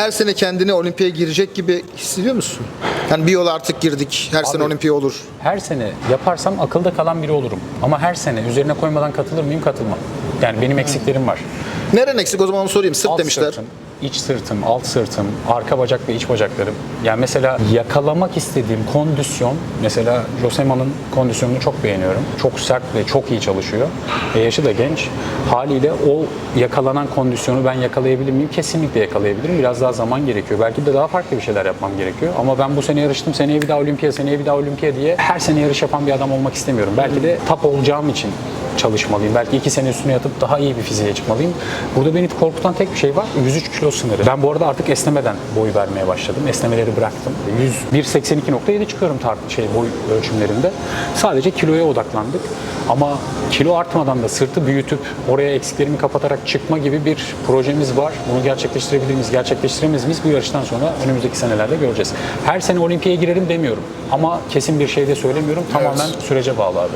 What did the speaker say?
Her sene kendini olimpiyaya girecek gibi hissediyor musun? Yani bir yol artık girdik. Her sene olimpiya olur. Her sene yaparsam akılda kalan biri olurum. Ama her sene üzerine koymadan katılır mıyım? Katılmam. Yani benim eksiklerim var. Neren eksik o zaman onu sorayım. Sırt Alt demişler. sırtım, iç sırtım, alt sırtım, arka bacak ve iç bacaklarım. Yani mesela yakalamak istediğim kondisyon, mesela Josema'nın kondisyonunu çok beğeniyorum. Çok sert ve çok iyi çalışıyor. E yaşı da genç. Haliyle o yakalanan kondisyonu ben yakalayabilir miyim? Kesinlikle yakalayabilirim. Biraz daha zaman gerekiyor. Belki de daha farklı bir şeyler yapmam gerekiyor. Ama ben bu sene yarıştım, seneye bir daha olimpiya, seneye bir daha olimpiya diye her sene yarış yapan bir adam olmak istemiyorum. Belki de tap olacağım için çalışmalıyım. Belki iki sene üstüne yatıp daha iyi bir fiziğe çıkmalıyım. Burada beni korkutan tek bir şey var. 103 kilo sınırı. Ben bu arada artık esnemeden boy vermeye başladım. Esnemeleri bıraktım. 182.7 çıkıyorum tart şey boy ölçümlerinde. Sadece kiloya odaklandık. Ama kilo artmadan da sırtı büyütüp oraya eksiklerimi kapatarak çıkma gibi bir projemiz var. Bunu gerçekleştirebilir miyiz, gerçekleştiremez miyiz? Bu yarıştan sonra önümüzdeki senelerde göreceğiz. Her sene olimpiyaya girerim demiyorum. Ama kesin bir şey de söylemiyorum. Tamamen sürece bağlı abi.